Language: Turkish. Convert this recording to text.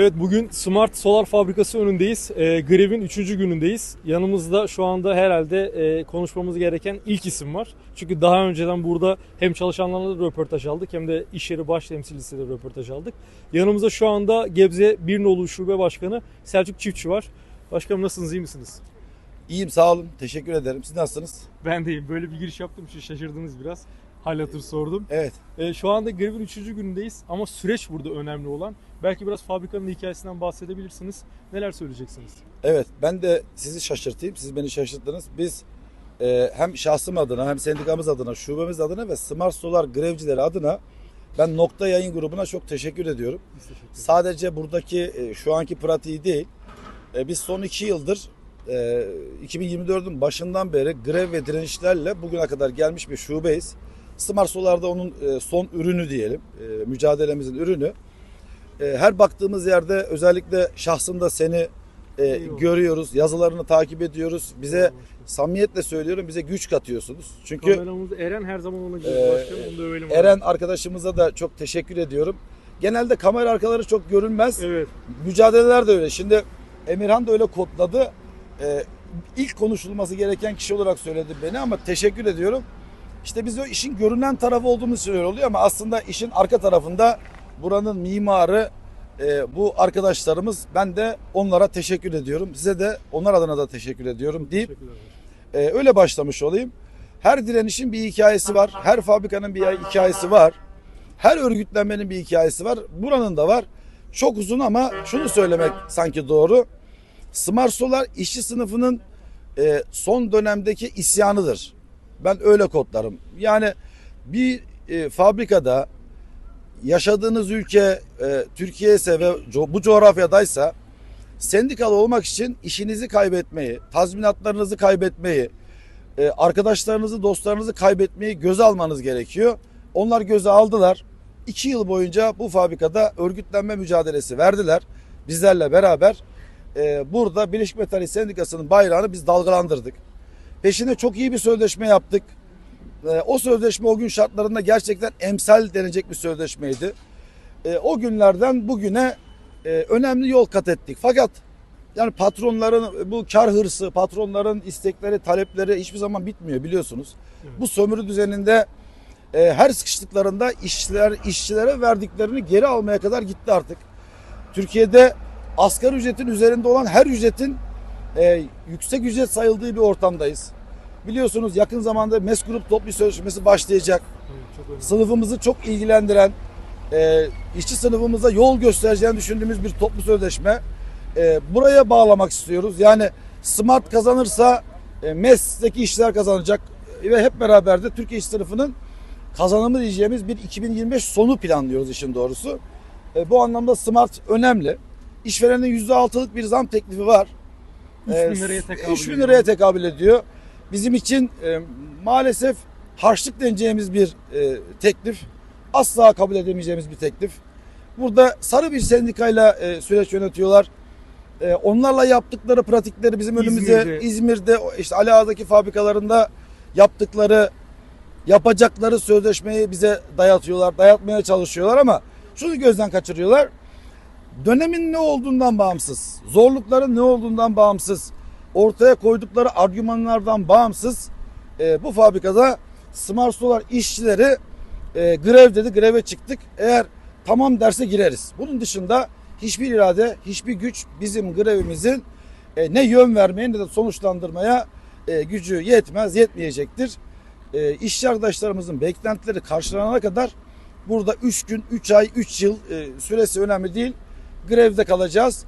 Evet bugün Smart Solar Fabrikası önündeyiz. E, grevin 3. günündeyiz. Yanımızda şu anda herhalde e, konuşmamız gereken ilk isim var. Çünkü daha önceden burada hem çalışanlarla röportaj aldık hem de iş yeri baş temsilcisiyle röportaj aldık. Yanımızda şu anda Gebze Bir Nolu Şube Başkanı Selçuk Çiftçi var. Başkanım nasılsınız iyi misiniz? İyiyim sağ olun. Teşekkür ederim. Siz nasılsınız? Ben deyim. Böyle bir giriş yaptım için şaşırdınız biraz. Hal hatır sordum. Evet. E, şu anda grevin 3. günündeyiz ama süreç burada önemli olan. Belki biraz fabrikanın hikayesinden bahsedebilirsiniz. Neler söyleyeceksiniz? Evet. Ben de sizi şaşırtayım. Siz beni şaşırttınız. Biz e, hem şahsım adına hem sendikamız adına, şubemiz adına ve Smart Solar grevcileri adına ben Nokta Yayın grubuna çok teşekkür ediyorum. Teşekkür. Sadece buradaki e, şu anki pratiği değil. e, biz son iki yıldır e, 2024'ün başından beri grev ve direnişlerle bugüne kadar gelmiş bir şubeyiz. Smart Solar'da onun e, son ürünü diyelim. e, mücadelemizin ürünü. E, her baktığımız yerde özellikle şahsında seni e, Eyvallah. görüyoruz. Yazılarını takip ediyoruz. Bize samimiyetle söylüyorum bize güç katıyorsunuz. Çünkü Kameramız Eren her zaman ona göre Ee, başkanım. Onu da övelim. Eren arkadaşımıza da çok teşekkür ediyorum. Genelde kamera arkaları çok görünmez. Evet. Mücadeleler de öyle. Şimdi Emirhan da öyle kodladı. Ee, ilk konuşulması gereken kişi olarak söyledi beni ama teşekkür ediyorum. İşte biz o işin görünen tarafı olduğumuz öyle oluyor ama aslında işin arka tarafında buranın mimarı e, bu arkadaşlarımız. Ben de onlara teşekkür ediyorum. Size de onlar adına da teşekkür ediyorum deyip ee, öyle başlamış olayım. Her direnişin bir hikayesi var. Her fabrikanın bir hikayesi var. Her örgütlenmenin bir hikayesi var. Buranın da var. Çok uzun ama şunu söylemek sanki doğru. Smart Solar işçi sınıfının e, son dönemdeki isyanıdır. Ben öyle kodlarım. Yani bir e, fabrikada yaşadığınız ülke e, Türkiye ise ve co- bu coğrafyadaysa sendikalı olmak için işinizi kaybetmeyi, tazminatlarınızı kaybetmeyi, e, arkadaşlarınızı, dostlarınızı kaybetmeyi göze almanız gerekiyor. Onlar göze aldılar. İki yıl boyunca bu fabrikada örgütlenme mücadelesi verdiler. Bizlerle beraber e, burada Birleşik Metal İş Sendikası'nın bayrağını biz dalgalandırdık. Peşine çok iyi bir sözleşme yaptık. E, o sözleşme o gün şartlarında gerçekten emsal denecek bir sözleşmeydi. E, o günlerden bugüne e, önemli yol kat ettik. Fakat yani patronların bu kar hırsı, patronların istekleri, talepleri hiçbir zaman bitmiyor biliyorsunuz. Evet. Bu sömürü düzeninde e, her sıkıştıklarında işçiler işçilere verdiklerini geri almaya kadar gitti artık. Türkiye'de asgari ücretin üzerinde olan her ücretin e, yüksek ücret sayıldığı bir ortamdayız. Biliyorsunuz yakın zamanda MES Grup toplu sözleşmesi başlayacak çok sınıfımızı çok ilgilendiren, e, işçi sınıfımıza yol göstereceğini düşündüğümüz bir toplu sözleşme. E, buraya bağlamak istiyoruz. Yani Smart kazanırsa e, MES'teki işçiler kazanacak ve hep beraber de Türkiye işçi sınıfının kazanımı diyeceğimiz bir 2025 sonu planlıyoruz işin doğrusu. E, bu anlamda Smart önemli. İşverenin %6'lık bir zam teklifi var. 3 Ee, bin liraya tekabül 3 bin ediyor. liraya tekabül ediyor. Bizim için e, maalesef harçlık deneyeceğimiz bir e, teklif. Asla kabul edemeyeceğimiz bir teklif. Burada sarı bir sendikayla e, süreç yönetiyorlar. E, onlarla yaptıkları pratikleri bizim önümüze İzmir'de. İzmir'de, işte Ali Ağa'daki fabrikalarında yaptıkları yapacakları sözleşmeyi bize dayatıyorlar, dayatmaya çalışıyorlar ama şunu gözden kaçırıyorlar. Dönemin ne olduğundan bağımsız, zorlukların ne olduğundan bağımsız, ortaya koydukları argümanlardan bağımsız e, bu fabrikada Smart Solar işçileri e, grev dedi, greve çıktık. Eğer tamam derse gireriz. Bunun dışında hiçbir irade, hiçbir güç bizim grevimizin e, ne yön vermeye ne de sonuçlandırmaya e, gücü yetmez, yetmeyecektir. E, işçi arkadaşlarımızın beklentileri karşılanana kadar burada 3 gün, 3 ay, 3 yıl e, süresi önemli değil. Grevde kalacağız.